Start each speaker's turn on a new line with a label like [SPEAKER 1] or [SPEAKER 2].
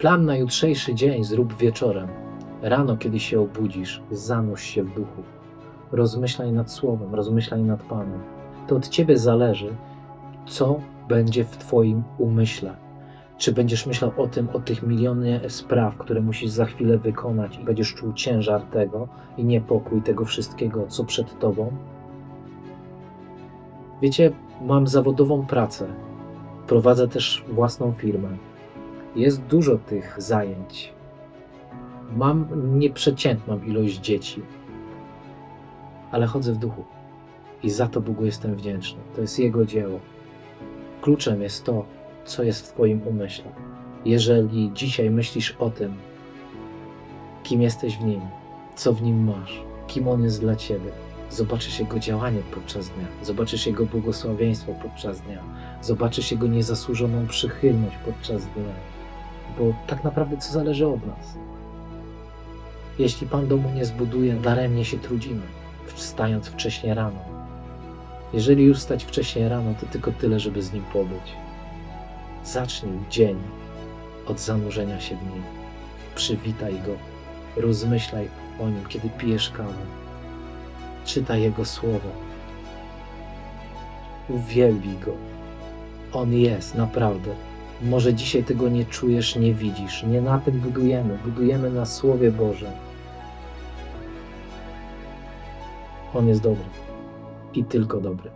[SPEAKER 1] Plan na jutrzejszy dzień zrób wieczorem. Rano, kiedy się obudzisz, zanurz się w duchu. Rozmyślaj nad Słowem, rozmyślaj nad Panem. To od Ciebie zależy, co będzie w Twoim umyśle. Czy będziesz myślał o tym, o tych milionie spraw, które musisz za chwilę wykonać i będziesz czuł ciężar tego i niepokój tego wszystkiego, co przed Tobą? Wiecie, mam zawodową pracę. Prowadzę też własną firmę. Jest dużo tych zajęć. Mam nieprzeciętną ilość dzieci, ale chodzę w duchu. I za to Bogu jestem wdzięczny. To jest Jego dzieło. Kluczem jest to, co jest w Twoim umyśle. Jeżeli dzisiaj myślisz o tym, kim jesteś w Nim, co w Nim masz, kim On jest dla Ciebie, zobaczysz Jego działanie podczas dnia, zobaczysz Jego błogosławieństwo podczas dnia, zobaczysz Jego niezasłużoną przychylność podczas dnia, bo tak naprawdę co zależy od nas. Jeśli Pan domu nie zbuduje, daremnie się trudzimy, wstając wcześnie rano. Jeżeli już stać wcześniej rano, to tylko tyle, żeby z Nim pobyć. Zacznij dzień od zanurzenia się w Nim. Przywitaj Go, rozmyślaj o Nim, kiedy pijesz kawę. Czytaj Jego słowo. Uwielbij Go. On jest, naprawdę. Może dzisiaj tego nie czujesz, nie widzisz. Nie na tym budujemy. Budujemy na Słowie Bożym. On jest dobry. I tylko dobry.